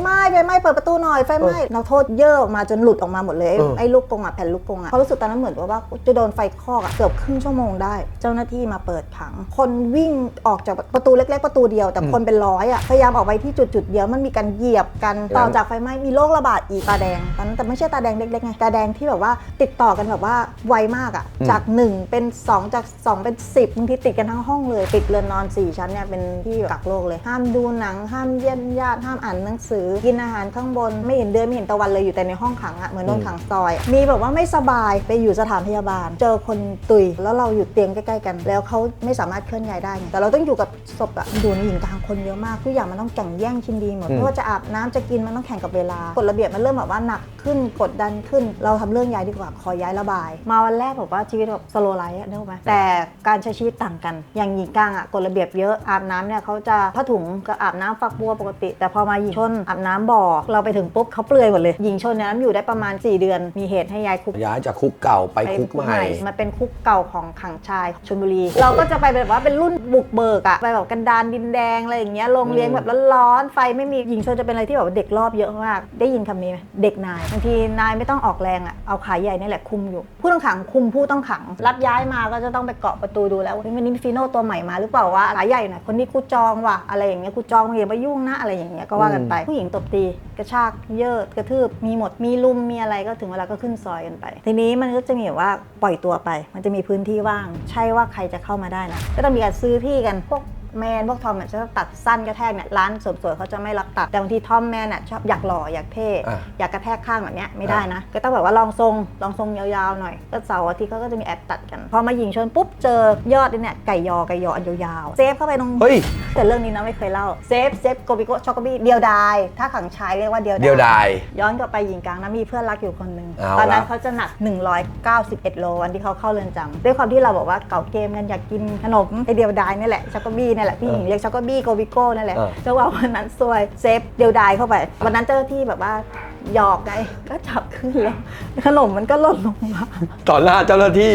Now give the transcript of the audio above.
ไหม้ไฟไหม้เปิดประตูหน่อยไฟไหม้นักโทษเยอะออกมาจนหลุดออกมาหมดเลยเออไอ้ลูกกรงอะแผ่นลูกกรงอะเขารู้สึกตอนนั้นเหมือนว่าจะโดนไฟคอกอะเกือบครึ่งชั่วโมงได้ เจ้าหน้าที่มาเปิดขัง คนวิ่งออกจากประตูเล็ก ๆ ประตูเดียว แต่คนเป็นร้อยอะพยายามออกไปที่จุดจุดๆเดียวมันมีการเหยียบกันต่อจากไฟไหม้มีโรคระบาดอีกตาแดงตอนนั้นแต่ไม่ใช่ตาแดงเล็กๆไงตาแดงที่แบบว่าติดต่อกันแบบว่าไวมากอะจากหนึ่งเป็นสองจากสองเป็นสิบบางทีติดกันทั้งห้องเลยติดเรือนนอนสี่ชั้นเนี่ยเป็นที่กักโรคเลยห้ามดูหนัง ห้ามเยี่ยมญาติห้ามอ่านหนังสือกินอาหารข้างบนไม่เห็นเดือนไม่เห็นตะวันเลยอยู่แต่ในห้องขังอะเหมือนโดนขังซอย มีแบบว่าไม่สบายไปอยู่สถานพยาบาล เจอคนตุยแล้วเราอยู่เตียงใกล้ๆกัน แล้วเขาไม่สามารถเคลื่อนย้ายได้ไงแต่เราต้องอยู่กับศพอะอยู่ในหญิงกลางคนเยอะมากทุกอย่างมันต้องแข่งแย่งชิงดีหมดไม่ว่าจะอาบน้ำจะกินมันต้องแข่งกับเวลากฎระเบียบมันเริ่มแบบว่าหนักขึ้นกดดันขึ้น เราทำเรื่องย้ายดีกว่าขอย้ายระบาย มาวันแรกบอกว่าชีวิตแบบสโลไลฟ์อะนึกออกไหมแต่การใช้ชีวิตต่างกัน อย่างหญิงกลางอะกฎระเบียบเยอะอาบน้ำเนี่ยเขาจะผ้าถุงก็อาบน้ำฝักบัวปกติ แต่พอมาหญิงชนอาบน้ำบ่อเราไปถึงปุ๊บเขาเปลือยหมดเลยหญิงชนเนี่ยน้ำอยู่ได้ประมาณ 4 เดือน มีเหตุให้ย้ายคุกย้ายจากคุกเก่าไปคุกใหม่มันเป็นคุกเก่าของขังชายชลบุรี เราก็จะไปแบบว่าเป็นรุ่นบุกเบิกอะไปแบบกันดานดินแดงอะไรอย่างเงี้ยโรงเรียนแบบร้อนๆไฟไม่มีหญิงชนจะเป็นอะไรที่แบบว่าเด็กรอบเยอะมากได้ยินคำนี้ไหมเด็กนายบางทีนายไม่ต้องออกแรงอะเอาขาใหญ่นี่แหละคุมอยู่ ผู้ต้องขังคุมผู้ต้องขัง รับย้ายมาก็จะต้องไปเกาะประตูดูแล้วว่าเฮ้ยวันนี้มีฟีโน่ตัวใหม่มาหรือเปล่าวะขาใหญ่หน่อยคนนี้กูจองว่ะอะไรอย่างเงี้ยกูจองมึงอย่ามายุ่งนะอะไรอย่างเงี้ยก็ว่ากันไปผู้หญิงตบตีกระชากเยอะกระทืบมีหมดมีลุมมีอะไรก็ถึงเวลาก็ขึ้นซอยกันไป ทีนี้มันก็จะมีแบบว่าปล่อยตัวไป มันจะมีพื้นที่ว่าง ใช่ว่าใครจะเข้ามาได้นะก็ต้องมีการซื้อที่กันพวก แมนพวกทอมเนี่ยจะตัดสั้นกระแทกเนี่ยร้านเสริมสวยเขาจะไม่รับตัดแต่บางทีทอมแมนน่ะชอบอยากหล่ออยากเท่อะอยากกระแทกข้างแบบเนี้ยไม่ได้นะ ก็ต้องแบบว่าลองทรงลองทรงยาวๆหน่อยก็เสาร์อาทิตย์เขาก็จะมีแอดตัดกันพอมายิงชนปุ๊บเจอยอดเนี่ยไก่ยอไก่ยออันยาวๆเซฟเข้าไปตรงเฮ้ย แต่เรื่องนี้นะไม่เคยเล่าเซฟเซฟโกบิโกช็อกโกบี้เดียวดายถ้าขังชายเรียกว่าเดียวเดียวดาย ย้อนกลับไปหญิงกลางนะมีเพื่อนรักอยู่คนหนึ่งเอาตอนนั้นละเขาจะหนัก 191 โลวันที่เขาเข้าเรือนจำด้วยความที่เราบอกว่าเก่าเกมกันอยากกินขนมไอเดียวดายนี่แหละช็อกโกบี้นี่แหละพี่หญิงเรียกช็อกโกบี้โกบิโก้นั่นแหละเออจังหวะวันนั้นซวยเซฟเดียวดายเข้าไป วันนั้นเจ้าหน้าที่แบบว่าหยอกไงก็จับขึ้นแล้วขนมมันก็หล่นลงมาต่อหน้าเจ้าหน้าที่